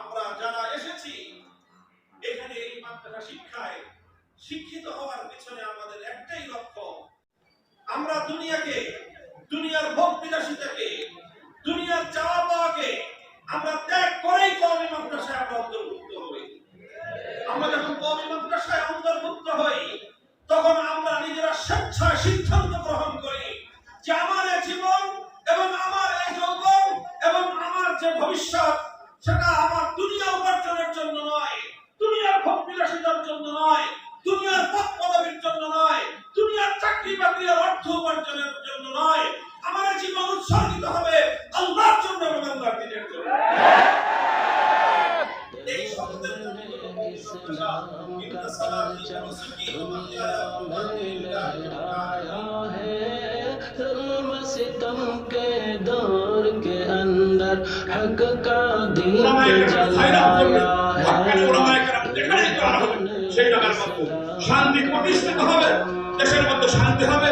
আমরা যারা এসেছি, এখানে এই মাদ্রাসা শিক্ষায় শিক্ষিত হওয়ার পিছনে আমাদের একটাই লক্ষ্য। আমরা দুনিয়াকে, দুনিয়ার ভোগ বিলাসিতাকে, দুনিয়ার চাওয়া পাওয়াকে আমরা ত্যাগ করেই কমি মাদ্রাসায় আমরা অন্তর্ভুক্ত হই। আমরা যখন কমি মাদ্রাসায় অন্তর্ভুক্ত হই, তখন আমরা নিজেরা স্বেচ্ছায় সিদ্ধান্ত গ্রহণ যে ভবিষ্যৎ সেটা আমার দুনিয়া উপার্জনের জন্য নয় দুনিয়ার ভোগ বিলাসিতার জন্য নয় দুনিয়ার পদ পদবীর জন্য নয় দুনিয়ার চাকরি বাকরি আর অর্থ উপার্জনের জন্য নয় আমার এই জীবন উৎসর্গিত হবে আল্লাহর জন্য এবং আল্লাহর দিনের জন্য এই শব্দের মধ্যে হলো কওমি মাদ্রাসা। ইন্না সালাতি ওয়া নুসুকি ওয়া মাহইয়ায়া ওয়া মামাতি লিল্লাহি রাব্বিল আলামিন। सितम के दौर के अंदर हक का दीप সেই জায়গার মতো শান্তি প্রতিষ্ঠিত হবে দেশের মধ্যে শান্তি হবে